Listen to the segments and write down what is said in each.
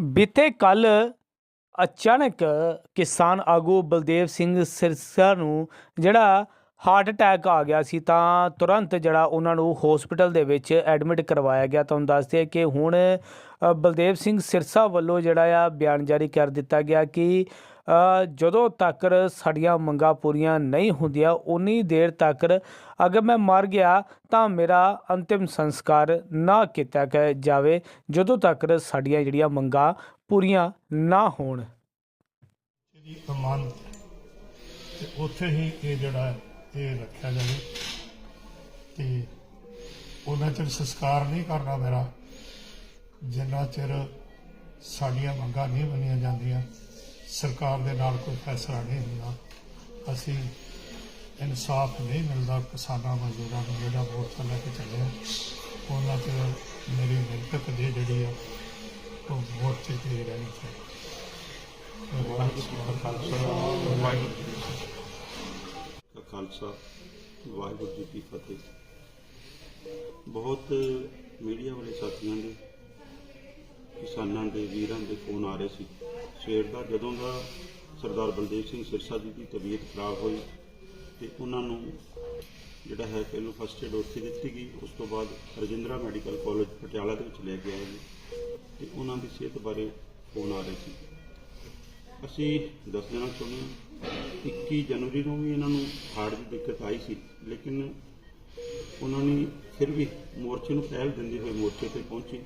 ਬੀਤੇ ਕੱਲ ਅਚਾਨਕ ਕਿਸਾਨ ਆਗੂ ਬਲਦੇਵ ਸਿੰਘ ਸਿਰਸਾ ਨੂੰ ਜਿਹੜਾ ਹਾਰਟ ਅਟੈਕ ਆ ਗਿਆ ਸੀ ਤਾਂ ਤੁਰੰਤ ਜਿਹੜਾ ਉਹਨਾਂ ਨੂੰ ਹਸਪੀਟਲ ਦੇ ਵਿੱਚ ਐਡਮਿਟ ਕਰਵਾਇਆ ਗਿਆ। ਤੁਹਾਨੂੰ ਦੱਸਦੇ ਕਿ ਹੁਣ ਬਲਦੇਵ ਸਿੰਘ ਸਿਰਸਾ ਵੱਲੋਂ ਜਿਹੜਾ ਆ ਬਿਆਨ ਜਾਰੀ ਕਰ ਦਿੱਤਾ ਗਿਆ ਕਿ ਜਦੋਂ ਤੱਕ ਸਾਡੀਆਂ ਮੰਗਾਂ ਪੂਰੀਆਂ ਨਹੀਂ ਹੁੰਦੀਆਂ, ਉਨੀ ਦੇਰ ਤੱਕ ਅਗਰ ਮੈਂ ਮਰ ਗਿਆ ਤਾਂ ਮੇਰਾ ਅੰਤਿਮ ਸੰਸਕਾਰ ਨਾ ਕੀਤਾ ਜਾਵੇ, ਜਦੋਂ ਤੱਕ ਸਾਡੀਆਂ ਜਿਹੜੀਆਂ ਮੰਗਾਂ ਪੂਰੀਆਂ ਨਾ ਹੋਣ। ਦੀ ਅਮਾਨਤ ਤੇ ਉੱਥੇ ਹੀ ਇਹ ਜਿਹੜਾ ਇਹ ਰੱਖਿਆ ਜਾਵੇ। ਤੇ ਉਹਨਾਂ ਚਿਰ ਸੰਸਕਾਰ ਨਹੀਂ ਕਰਨਾ ਮੇਰਾ। ਜਿੰਨਾ ਚਿਰ ਸਾਡੀਆਂ ਮੰਗਾਂ ਨਹੀਂ ਮੰਨੀਆਂ ਜਾਂਦੀਆਂ, ਸਰਕਾਰ ਦੇ ਨਾਲ ਕੋਈ ਫੈਸਲਾ ਨਹੀਂ ਹੁੰਦਾ। ਅਸੀਂ ਇਨਸਾਫ ਨਹੀਂ ਮਿਲਦਾ ਕਿਸਾਨਾਂ ਮਜ਼ਦੂਰਾਂ ਨੂੰ, ਜਿਹੜਾ ਮੋਰਚਾ ਲੈ ਕੇ ਚੱਲੇ ਉਹਨਾਂ ਚਿਰ ਮੇਰੀ ਮਿਲਕਤ ਦੀ ਜਿਹੜੀ ਆ, ਉਹ ਮੋਰਚੇ ਤੇ ਹੀ ਰਹਿਣੀ ਚਾਹੀਦੀ। ਵਾਹਿਗੁਰੂ ਜੀ ਕਾ ਖਾਲਸਾ, ਵਾਹਿਗੁਰੂ ਖਾਲਸਾ, ਵਾਹਿਗੁਰੂ ਜੀ ਕੀ ਫਤਿਹ। ਬਹੁਤ ਮੀਡੀਆ ਵਾਲੇ ਸਾਥੀਆਂ ਦੇ, ਕਿਸਾਨਾਂ ਦੇ, ਵੀਰਾਂ ਦੇ ਫੋਨ ਆ ਰਹੇ ਸੀ। ਸਵੇਰ ਦਾ, ਜਦੋਂ ਦਾ ਸਰਦਾਰ ਬਲਦੇਵ ਸਿੰਘ ਸਿਰਸਾ ਜੀ ਦੀ ਤਬੀਅਤ ਖਰਾਬ ਹੋਈ ਤੇ ਉਹਨਾਂ ਨੂੰ ਜਿਹੜਾ ਹੈ ਪਹਿਲਾਂ ਫਸਟ ਏਡ ਉੱਥੇ ਦਿੱਤੀ ਗਈ। ਉਸ ਤੋਂ ਬਾਅਦ ਰਜਿੰਦਰਾ ਮੈਡੀਕਲ ਕਾਲਜ ਪਟਿਆਲਾ ਦੇ ਵਿੱਚ ਲੈ ਕੇ ਆਏ ਨੇ ਤੇ ਉਹਨਾਂ ਦੀ ਸਿਹਤ ਬਾਰੇ ਫੋਨ ਆ ਰਹੇ ਸੀ। ਅਸੀਂ ਦੱਸ ਦੇਣਾ ਚਾਹੁੰਦੇ ਹਾਂ 21 ਜਨਵਰੀ ਨੂੰ ਵੀ ਇਹਨਾਂ ਨੂੰ ਹਾਰਟ ਦੀ ਦਿੱਕਤ ਆਈ ਸੀ, ਲੇਕਿਨ ਉਹਨਾਂ ਨੇ ਫਿਰ ਵੀ ਮੋਰਚੇ ਨੂੰ ਪਹਿਲ ਦਿੰਦੇ ਹੋਏ ਮੋਰਚੇ ਤੇ ਪਹੁੰਚੇ।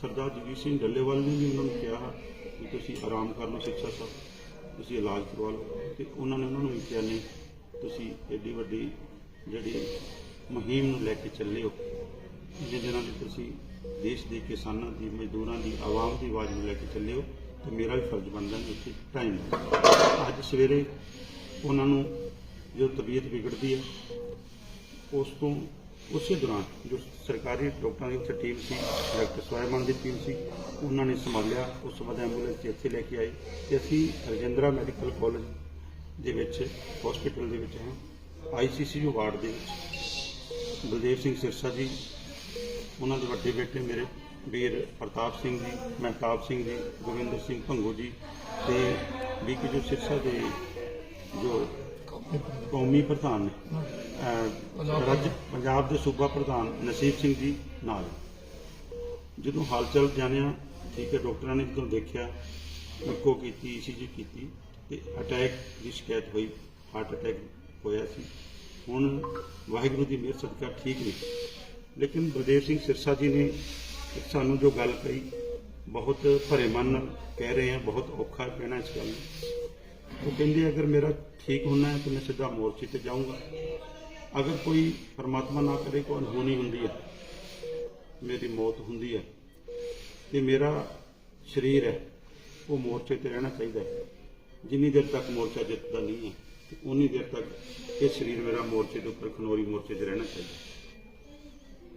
ਸਰਦਾਰ ਜਗਜੀਤ ਸਿੰਘ ਡੱਲੇਵਾਲ ਨੇ ਵੀ ਉਹਨਾਂ ਨੂੰ ਕਿਹਾ ਕਿ ਤੁਸੀਂ ਆਰਾਮ ਕਰ ਲਓ, ਸਿੱਖਿਆ ਸਾਹਿਬ ਤੁਸੀਂ ਇਲਾਜ ਕਰਵਾ ਲਓ। ਤੇ ਉਹਨਾਂ ਨੇ ਉਹਨਾਂ ਨੂੰ ਵੀ ਕਿਹਾ, ਨਹੀਂ, ਤੁਸੀਂ ਐਡੀ ਵੱਡੀ ਜਿਹੜੀ ਮੁਹਿੰਮ ਨੂੰ ਲੈ ਕੇ ਚੱਲੇ ਹੋ, ਜਿਹਦੇ ਨਾਲ ਤੁਸੀਂ ਦੇਸ਼ ਦੇ ਕਿਸਾਨਾਂ ਦੀ, ਮਜ਼ਦੂਰਾਂ ਦੀ, ਆਵਾਮ ਦੀ ਆਵਾਜ਼ ਨੂੰ ਲੈ ਕੇ ਚੱਲੇ ਹੋ। ਤੇ ਮੇਰਾ ਵੀ ਫਰਜ਼ ਬਣਦਾ ਕਿ ਉੱਥੇ ਟਾਈਮ ਅੱਜ ਸਵੇਰੇ ਉਹਨਾਂ ਨੂੰ ਜੋ ਤਬੀਅਤ ਵਿਗੜਦੀ ਹੈ, ਉਸ ਤੋਂ ਉਸੇ ਦੌਰਾਨ ਜੋ ਸਰਕਾਰੀ ਡਾਕਟਰਾਂ ਦੀ ਉੱਥੇ ਟੀਮ ਸੀ, ਡਾਕਟਰ ਸਵਾਇਮਨ ਦੀ ਟੀਮ ਸੀ, ਉਹਨਾਂ ਨੇ ਸੰਭਾਲਿਆ, ਉਸ ਤੋਂ ਬਾਅਦ ਐਂਬੂਲੈਂਸ 'ਚ ਇੱਥੇ ਲੈ ਕੇ ਆਏ ਤੇ ਅਸੀਂ ਰਜਿੰਦਰਾ ਮੈਡੀਕਲ ਕਾਲਜ ਦੇ ਵਿੱਚ ਹਸਪੀਟਲ ਦੇ ਵਿੱਚ ਹਾਂ ਆਈਸੀਸੀਯੂ ਵਾਰਡ ਦੇ ਵਿੱਚ। ਬਲਦੇਵ ਸਿੰਘ ਸਿਰਸਾ ਜੀ, ਉਹਨਾਂ ਦੇ ਵੱਡੇ ਬੇਟੇ ਮੇਰੇ ਵੀਰ ਪ੍ਰਤਾਪ ਸਿੰਘ ਜੀ ਮਹਿਤਾਬ ਸਿੰਘ ਜੀ ਗੋਬਿੰਦਰ ਸਿੰਘ ਭੰਗੂ ਜੀ ਤੇ ਬੀਕੇ ਜੋ ਸਿਰਸਾ ਦੇ ਜੋ ਕੌਮੀ ਪ੍ਰਧਾਨ ਨੇ ਰਾਜ ਪੰਜਾਬ ਦੇ ਸੂਬਾ ਪ੍ਰਧਾਨ ਨਸੀਬ ਸਿੰਘ ਜੀ ਨਾਲ। ਜਦੋਂ ਹਾਲਚਲ ਜਾਣਿਆ ਠੀਕ ਹੈ ਡਾਕਟਰਾਂ ਨੇ ਜਦੋਂ ਦੇਖਿਆ ਇੱਕੋ ਕੀਤੀ ਈਸੀਜੀ ਕੀਤੀ ਤੇ ਅਟੈਕ ਦੀ ਸ਼ਿਕਾਇਤ ਹੋਈ ਹਾਰਟ ਅਟੈਕ ਹੋਇਆ ਸੀ। ਹੁਣ ਵਾਹਿਗੁਰੂ ਦੀ ਮਿਹਰ ਸਦਕਾ ਠੀਕ ਨੇ। ਲੇਕਿਨ ਬਲਦੇਵ ਸਿੰਘ ਸਿਰਸਾ ਜੀ ਨੇ ਸਾਨੂੰ ਜੋ ਗੱਲ ਕਹੀ, ਬਹੁਤ ਭਰੇ ਮਨ ਨਾਲ ਕਹਿ ਰਹੇ ਆ ਬਹੁਤ ਔਖਾ ਕਹਿਣਾ ਇਸ ਗੱਲ ਨੂੰ। ਉਹ ਕਹਿੰਦੇ, ਅਗਰ ਮੇਰਾ ਠੀਕ ਹੋਣਾ ਹੈ, ਤਾਂ ਮੈਂ ਸਿੱਧਾ ਮੋਰਚੇ ਤੇ ਜਾਊਂਗਾ। ਅਗਰ ਕੋਈ ਪਰਮਾਤਮਾ ਨਾ ਕਰੇ, ਕੋਈ ਅਨਹੋਣੀ ਹੁੰਦੀ ਹੈ, ਮੇਰੀ ਮੌਤ ਹੁੰਦੀ ਹੈ, ਤੇ ਮੇਰਾ ਸਰੀਰ ਹੈ, ਉਹ ਮੋਰਚੇ ਤੇ ਰਹਿਣਾ ਚਾਹੀਦਾ ਹੈ। ਜਿੰਨੀ ਦੇਰ ਤੱਕ ਮੋਰਚਾ ਜਿੱਤਦਾ ਨਹੀਂ ਹੈ, ਤੇ ਉਨੀ ਦੇਰ ਤੱਕ ਇਹ ਸਰੀਰ ਮੇਰਾ ਮੋਰਚੇ ਦੇ ਉੱਪਰ, ਖਨੋਰੀ ਮੋਰਚੇ ਤੇ ਰਹਿਣਾ ਚਾਹੀਦਾ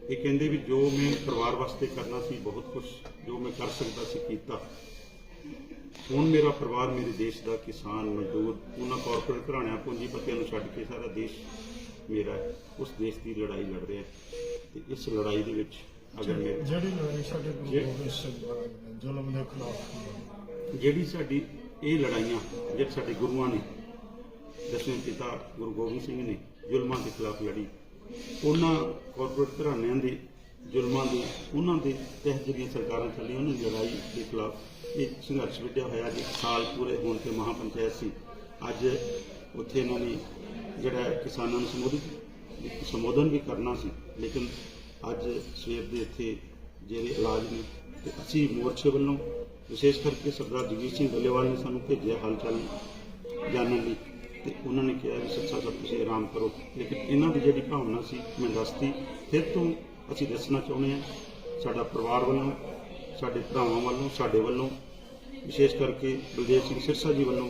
ਇਹ ਕਹਿੰਦੇ ਵੀ ਜੋ ਮੈਂ ਪਰਿਵਾਰ ਵਾਸਤੇ ਕਰਨਾ ਸੀ ਬਹੁਤ ਕੁਝ ਜੋ ਮੈਂ ਕਰ ਸਕਦਾ ਸੀ ਕੀਤਾ ਹੁਣ ਮੇਰਾ ਪਰਿਵਾਰ ਮੇਰੇ ਦੇਸ਼ ਦਾ ਕਿਸਾਨ ਮਜ਼ਦੂਰ ਉਹਨਾਂ ਕਾਰਪੋਰੇਟ ਘਰਾਣਿਆਂ ਪੂੰਜੀਪਤੀਆਂ ਨੂੰ ਛੱਡ ਕੇ ਸਾਰਾ ਦੇਸ਼ ਮੇਰਾ ਹੈ। ਉਸ ਦੇਸ਼ ਦੀ ਲੜਾਈ ਲੜ ਰਿਹਾ। ਤੇ ਇਸ ਲੜਾਈ ਦੇ ਵਿੱਚ ਅਗਰ ਮੇਰੇ ਜਿਹੜੀ ਲੜਾਈ ਸਾਡੇ ਜ਼ੁਲਮ ਦੇ ਖਿਲਾਫ ਜਿਹੜੀ ਸਾਡੀ ਇਹ ਲੜਾਈਆਂ ਜਿਹੜੇ ਸਾਡੇ ਗੁਰੂਆਂ ਨੇ ਦਸਵੇਂ ਪਿਤਾ ਗੁਰੂ ਗੋਬਿੰਦ ਸਿੰਘ ਨੇ ਜ਼ੁਲਮਾਂ ਦੇ ਖਿਲਾਫ ਲੜੀ ਉਹਨਾਂ ਕਾਰਪੋਰੇਟ ਘਰਾਣਿਆਂ ਦੇ, ਜ਼ੁਲਮਾਂ ਦੇ, ਉਹਨਾਂ ਦੇ ਤਹਿਤ ਜਿਹੜੀਆਂ ਸਰਕਾਰਾਂ ਚੱਲੀਆਂ ਉਹਨਾਂ ਦੀ ਲੜਾਈ ਦੇ ਖਿਲਾਫ ਇਹ ਸੰਘਰਸ਼ ਵਿੱਢਿਆ ਹੋਇਆ ਜੀ, ਸਾਲ ਪੂਰੇ ਹੋਣ ਤੇ ਮਹਾਪੰਚਾਇਤ ਸੀ। ਅੱਜ ਉੱਥੇ ਇਹਨਾਂ ਨੇ ਜਿਹੜਾ ਕਿਸਾਨਾਂ ਨੂੰ ਸੰਬੋਧਿਤ, ਸੰਬੋਧਨ ਵੀ ਕਰਨਾ ਸੀ, ਲੇਕਿਨ ਅੱਜ ਸਵੇਰ ਦੇ ਇੱਥੇ ਜਿਹੜੇ ਇਲਾਜ ਨੇ ਤੇ ਅਸੀਂ ਮੋਰਚੇ ਵੱਲੋਂ ਵਿਸ਼ੇਸ਼ ਕਰਕੇ ਸਰਦਾਰ ਜਗਜੀਤ ਸਿੰਘ ਡੱਲੇਵਾਲ ਨੇ ਸਾਨੂੰ ਭੇਜਿਆ ਹਾਲ ਚਾਲ ਜਾਣਨ ਲਈ। ਤੇ ਉਹਨਾਂ ਨੇ ਕਿਹਾ ਵੀ ਸੱਚਾ ਸਭ ਤੁਸੀਂ ਆਰਾਮ ਕਰੋ। ਲੇਕਿਨ ਇਹਨਾਂ ਦੀ ਜਿਹੜੀ ਭਾਵਨਾ ਸੀ, ਮੈਂ ਦੱਸਤੀ। ਫਿਰ ਤੋਂ ਅਸੀਂ ਦੱਸਣਾ ਚਾਹੁੰਦੇ ਹਾਂ, ਸਾਡਾ ਪਰਿਵਾਰ ਵੱਲੋਂ, ਸਾਡੇ ਭਰਾਵਾਂ ਵੱਲੋਂ, ਸਾਡੇ ਵੱਲੋਂ, ਵਿਸ਼ੇਸ਼ ਕਰਕੇ ਬਲਦੇਵ ਸਿੰਘ ਸਿਰਸਾ ਜੀ ਵੱਲੋਂ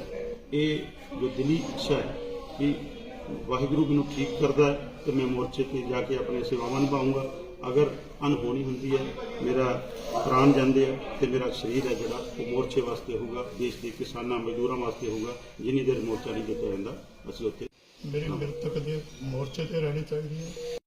ਇਹ ਜੋ ਦਿਲੀ ਇੱਛਾ ਹੈ ਕਿ ਵਾਹਿਗੁਰੂ ਮੈਨੂੰ ਠੀਕ ਕਰਦਾ ਹੈ ਤੇ ਮੈਂ ਮੋਰਚੇ ਤੇ ਜਾ ਕੇ ਆਪਣੀਆਂ ਸੇਵਾਵਾਂ ਨਿਭਾਉਂਗਾ ਅਗਰ ਅਨਹੋਣੀ ਹੁੰਦੀ ਹੈ, ਮੇਰਾ ਪ੍ਰਾਣ ਜਾਂਦੇ ਆ ਤੇ ਮੇਰਾ ਸਰੀਰ ਹੈ ਜਿਹੜਾ, ਉਹ ਮੋਰਚੇ ਵਾਸਤੇ ਹੋਊਗਾ, ਦੇਸ਼ ਦੇ ਕਿਸਾਨਾਂ ਮਜ਼ਦੂਰਾਂ ਵਾਸਤੇ ਹੋਊਗਾ, ਜਿੰਨੀ ਦੇਰ ਮੋਰਚਾ ਨਹੀਂ ਦਿੱਤਾ ਜਾਂਦਾ, ਅਸੀਂ ਉੱਥੇ ਮੇਰੇ ਮਿਰਤਕ ਦੇ ਮੋਰਚੇ ਤੇ ਰਹਿਣੀ ਚਾਹੀਦੀ ਹੈ।